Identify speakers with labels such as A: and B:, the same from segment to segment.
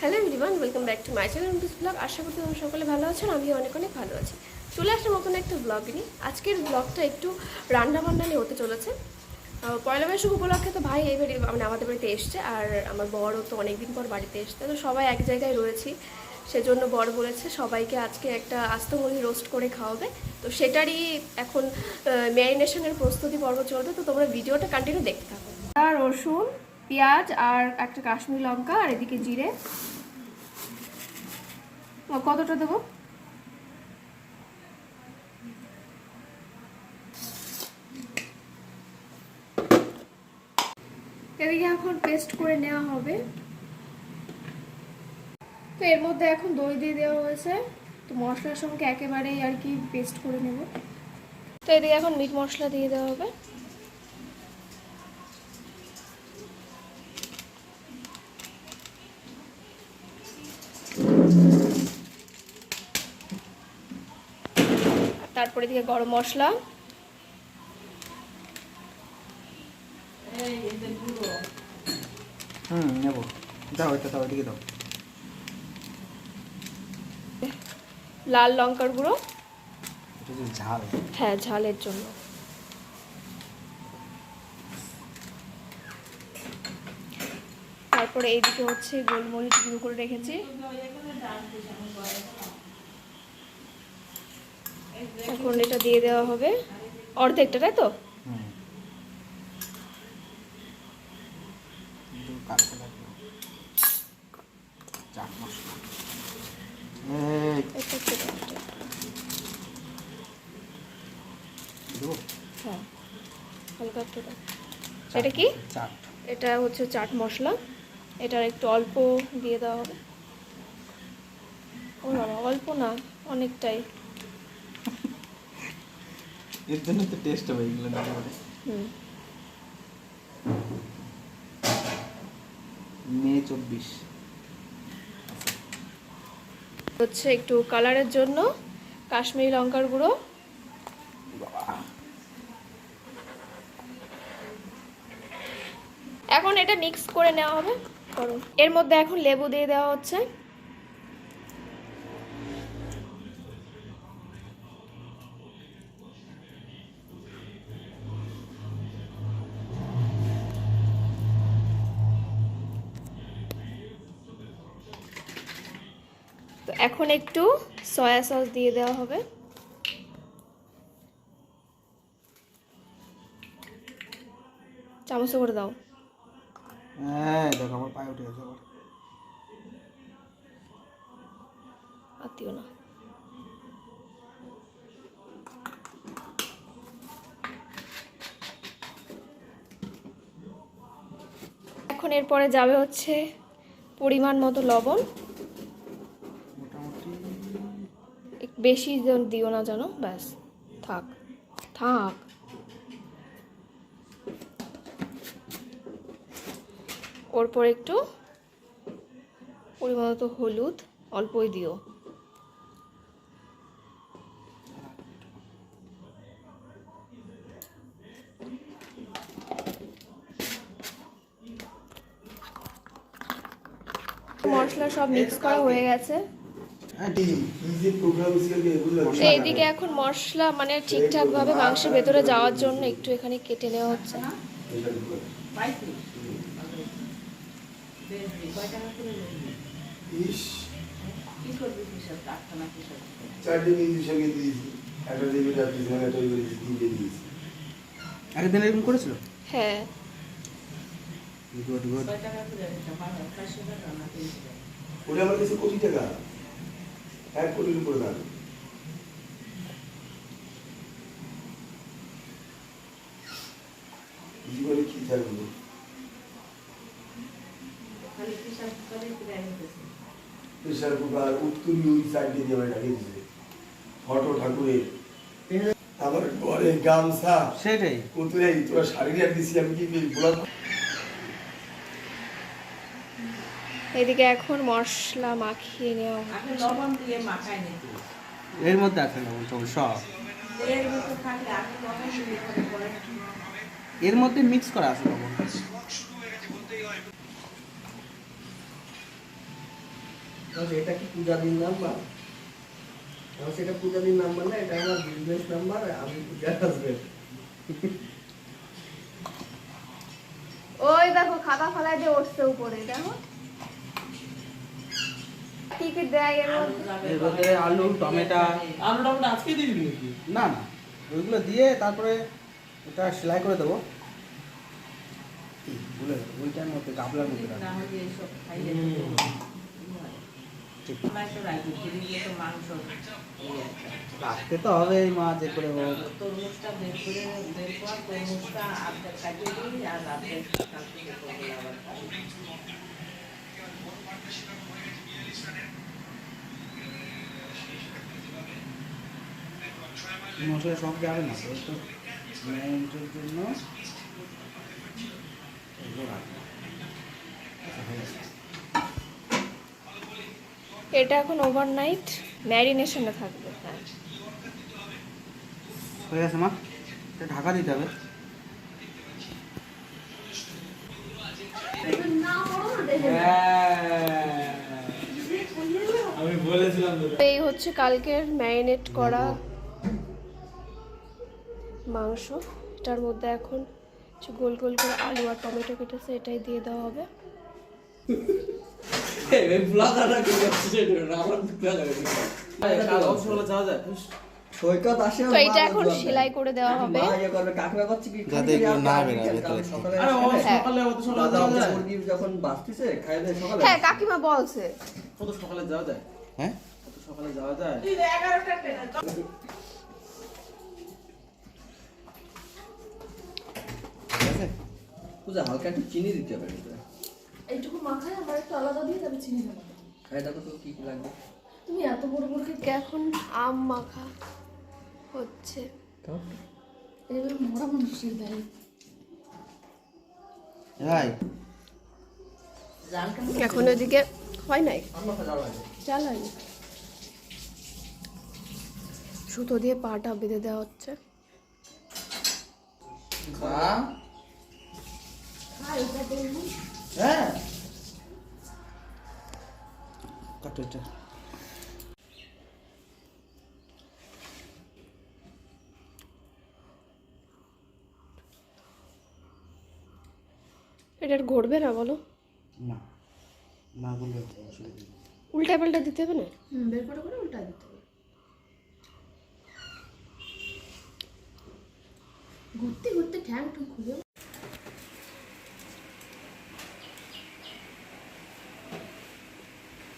A: Hello everyone, welcome back to my channel this blog. আশা করি তোমরা সকলে ভালো আছেন আমি অনেক অনেক ভালো আছি। চলে আসলাম নতুন একটা ব্লগ নিয়ে। আজকের ব্লগটা একটু রান্না বান্না নিয়ে হতে চলেছে। পয়লা বৈশাখ উপলক্ষে তো ভাই এই বাড়ি মানে আমাদের বাড়িতে এসছে আর আমার বড়ও তো অনেকদিন পর বাড়িতে এসছে। তো সবাই এক জায়গায় রয়েছি, সেজন্য বড় বলেছে সবাইকে আজকে একটা আস্ত মুরগি রোস্ট করে খাওয়াবে। তো সেটারই এখন ম্যারিনেশনের প্রস্তুতি পর্ব চলবে। তো তোমরা ভিডিওটা কন্টিনিউ দেখতে থাকো। আর রসুন পেঁয়াজ আর একটা কাশ্মীরি লঙ্কা আর এদিকে জিরে। কতটা দেবো? এদিকে এখন পেস্ট করে নেওয়া হবে। তো এর মধ্যে এখন দই দিয়ে দেওয়া হয়েছে। তো মশলার সঙ্গে একেবারেই আর কি পেস্ট করে নেব। তো এদিকে এখন মিট মশলা দিয়ে দেওয়া হবে। তারপরে দিকে গরম মশলা।
B: হুম নেব। দাও এটা দাও এদিকে দাও।
A: লাল লঙ্কার গুঁড়ো।
B: ঝাল।
A: হ্যাঁ ঝালের জন্য। তারপরে এইদিকে হচ্ছে গোলমরিচ গুঁড়ো করে রেখেছি। এখন এটা দিয়ে দেওয়া হবে। অর্ধেকটা, তাই তো? হ্যাঁ এটা কি? এটা হচ্ছে চাট মশলা। এটার একটু অল্প দিয়ে দেওয়া হবে। ও অল্প না, অনেকটাই।
B: এর জন্য তো টেস্ট হবে এগুলো না মে চব্বিশ
A: হচ্ছে একটু কালারের জন্য কাশ্মীরি লঙ্কার গুঁড়ো। এখন এটা মিক্স করে নেওয়া হবে। করো এর মধ্যে এখন লেবু দিয়ে দেওয়া হচ্ছে। এখন একটু সয়া সস দিয়ে দেওয়া হবে। চামচ করে দাও।
B: হ্যাঁ দেখো আমার পায়ে উঠে গেছে আবার।
A: আত্মীয় না। এখন এরপরে যাবে হচ্ছে পরিমাণ মতো লবণ
B: মোটামুটি
A: একটু বেশি দিও না জানো ব্যাস, থাক থাক। ওর পর একটু পরিমাণ মতো হলুদ, অল্পই দিও। মশলা সব মিক্স করা হয়ে গেছে। এইদিকে এখন মশলা মানে ঠিকঠাক ভাবে মাংসের ভেতরে যাওয়ার জন্য একটু এখানে কেটে নেওয়া হচ্ছে।
B: এরকম করেছিল?
A: হ্যাঁ।
B: গুড গুড
C: ওটা আমার কাছে কোটি টাকা। এক কোটির উপরে দাম জীবনে কি থাকব প্রেশার কুকার উৎকুলি ওই সাইডে দিয়ে আমার দিয়েছে ফটো ঠাকুরের। আমার ঘরে গামছা।
B: সেটাই।
C: পুতুলে তোরা শাড়ি আর দিছি আমি কি বলা
A: এদিকে এখন মশলা মাখিয়ে নেওয়া।
D: লবণ দিয়ে মাখাই নিতে
B: এর মধ্যে আছে লবণ টবণ সব। এর মধ্যে মিক্স করা আছে লবণ।
E: এটা কি পূজাদিন নাম্বার আমার সেটা পূজাদিন নাম্বার না এটা আমার বিজনেস নাম্বার আমি হাজবেন্ড
A: ওই দেখো খাতা ফালাই দিয়ে উঠছে উপরে দেখো। কি কি দেয় এর মধ্যে?
B: এর মধ্যে আলু টমেটো।
F: আলু টালু আজকে দিয়ে দিবি নাকি?
B: না না। ওইগুলো দিয়ে তারপরে ওটা সেলাই করে দেবো। গেছি, ওইটার মধ্যে গাবলার মধ্যে রাখতে তো হবে এই মাছ যে করে হোক।
D: তরমুজটা বের করে বের কর তরমুজটা আর্ধেক কাটিয়ে দিই আর আর্ধেক কাটিয়ে করব আবার খাই
B: মশলা সব যাবে না তো জন্য হয়ে।
A: এটা এখন ওভারনাইট ম্যারিনেশনে থাকবে হ্যাঁ।
B: হয়ে গেছে মা। এটা ঢাকা দিতে হবে।
F: আমি বলেছিলাম তো
A: তো এই হচ্ছে কালকের ম্যারিনেট করা মাংস। এটার মধ্যে এখন কিছু গোল গোল করে আলু আর টমেটো কেটেছে এটাই দিয়ে দেওয়া হবে। তো এটা এখন সেলাই করে দেওয়া হবে।
E: ইয়ে
A: হ্যাঁ।
F: সকালে অত সকালে
E: দাদা
F: যাওয়া
E: হচ্ছে
F: যায়।
E: মুরগি যখন বাঁচতেছে সকালে
A: হ্যাঁ কাকিমা বলছে।
F: সকালে যাওয়া যায়?
B: হ্যাঁ?
F: সকালে যাওয়া যায়?
E: পূজা হালকা একটু চিনি দিতে হবে ভিতরে।
G: এইটুকু মাখায় আমার একটু আলাদা দিয়ে তবে চিনি দেবো।
E: খাই দেখো তো কি কি লাগবে।
G: তুমি এত বড় বড়
A: এদিকে এখন আম মাখা হচ্ছে।
G: এবার মরা মানুষের দেয়।
B: ভাই
A: এখন ওইদিকে হয় নাই? চাল হয়নি সুতো দিয়ে পাটা বেঁধে দেওয়া হচ্ছে।
E: হ্যাঁ।
B: কাটো এটা?
A: এটা আর ঘুরবে না বলো।
B: না না বললে
A: উল্টা পাল্টা দিতে হবে না?
G: বের করে করে উল্টা দিতে হবে। ঘুরতে ঘুরতে ঠ্যাং ঠুক খুলে
B: ব্যাস।
A: নাম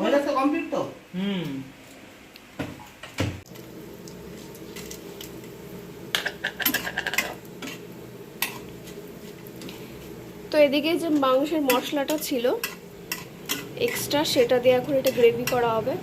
B: হয়ে গেছে কমপ্লিট তো?
F: হুম।
A: তো এদিকে যে মাংসের মশলাটা ছিল এক্সট্রা সেটা দিয়ে এখন এটা গ্রেভি করা হবে।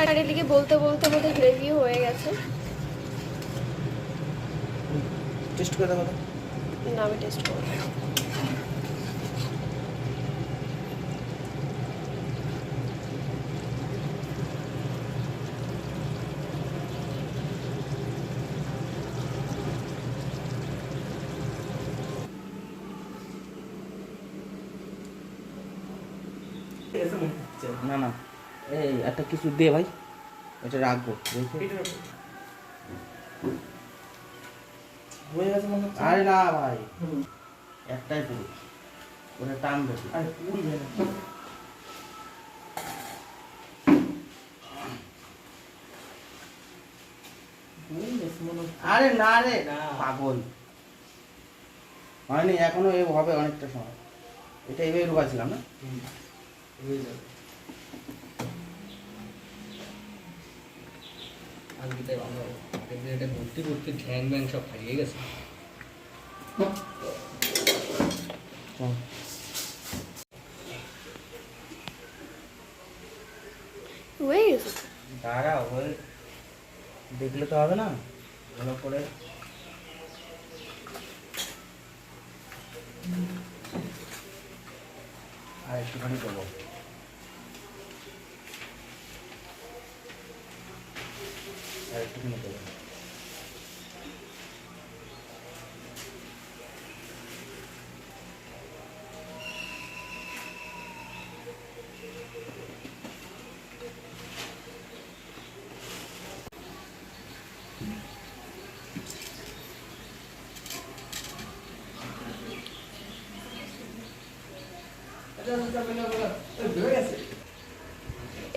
A: আর এদিকে বলতে বলতে আমাদের গ্রেভিও হয়ে গেছে।
B: টেস্ট করে দাও
A: না আমি টেস্ট করব
B: না না। এই একটা কিছু দে ভাই। এটা রাখব
F: হয়ে গেছে মনে হচ্ছে?
B: আরে না ভাই। একটাই পুরো ওটা টান বেশি
F: আরে হয়ে মনে
B: আরে না রে
F: না।
B: পাগল। হয়নি এখনও এ হবে অনেকটা সময়। এটা এভাবে ঢুকাছিলাম না?
G: হয়ে যাবে। আজকে তাই ভালো এটা ঘুরতে ঘুরতে ঢ্যাং ব্যাং সব হারিয়ে গেছে।
A: গেছে
B: হয়ে দেখলে তো হবে না? ভালো করে। আর একটুখানি দেবো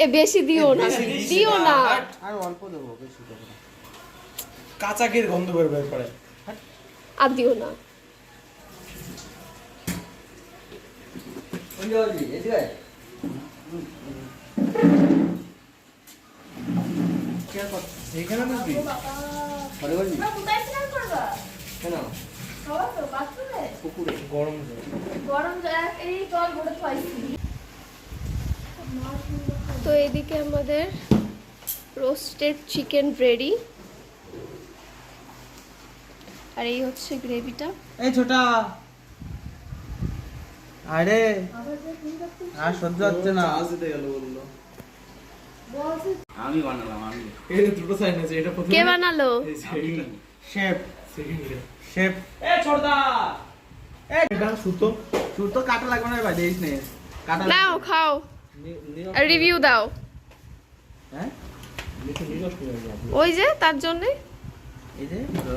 A: এ বেশি দিও না দিও না।
B: আর অল্প দেবো।
F: কাঁচাকের গন্ধ বের বের করে
A: আর দিও না।
F: এখানে বুঝবি
G: কেন?
F: পুকুরে। গরম জল।
A: তো এদিকে আমাদের রোস্টেড চিকেন রেডি আর এই হচ্ছে গ্রেভিটা
B: এই ছোটা। আরে। আর সহ্য হচ্ছে না।
F: আজ দিতে গেল বলল।
B: আমি বানালাম আমি।
F: এই দুটো সাইড আছে এটা প্রথমে
A: কে বানালো?
B: শেফ শেফ
F: এ ছোড়দা এ এটা সুতো।
B: শুধু তো কাটা লাগবে না ভাই দেখিস নে। কাটা
A: নাও খাও। আর রিভিউ দাও।
B: হ্যাঁ?
A: ওই যে তার জন্যে?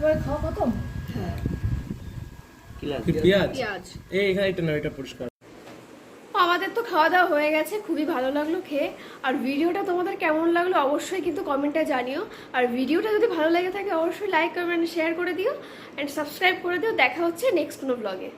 H: এবার খাওয়া খতম?
B: কি
F: পেঁয়াজ?
A: পেঁয়াজ।
F: এই এখানে এটা না এটা পরিষ্কার।
A: আমাদের তো খাওয়া দাওয়া হয়ে গেছে খুবই ভালো লাগল খেয়ে। আর ভিডিওটা তোমাদের কেমন লাগল অবশ্যই কিন্তু কমেন্টটা জানিও। আর ভিডিওটা যদি ভালো লেগে থাকে অবশ্যই লাইক কমেন্ট শেয়ার করে দিও। অ্যান্ড সাবস্ক্রাইব করে দিও। দেখা হচ্ছে নেক্সট কোনো ব্লগে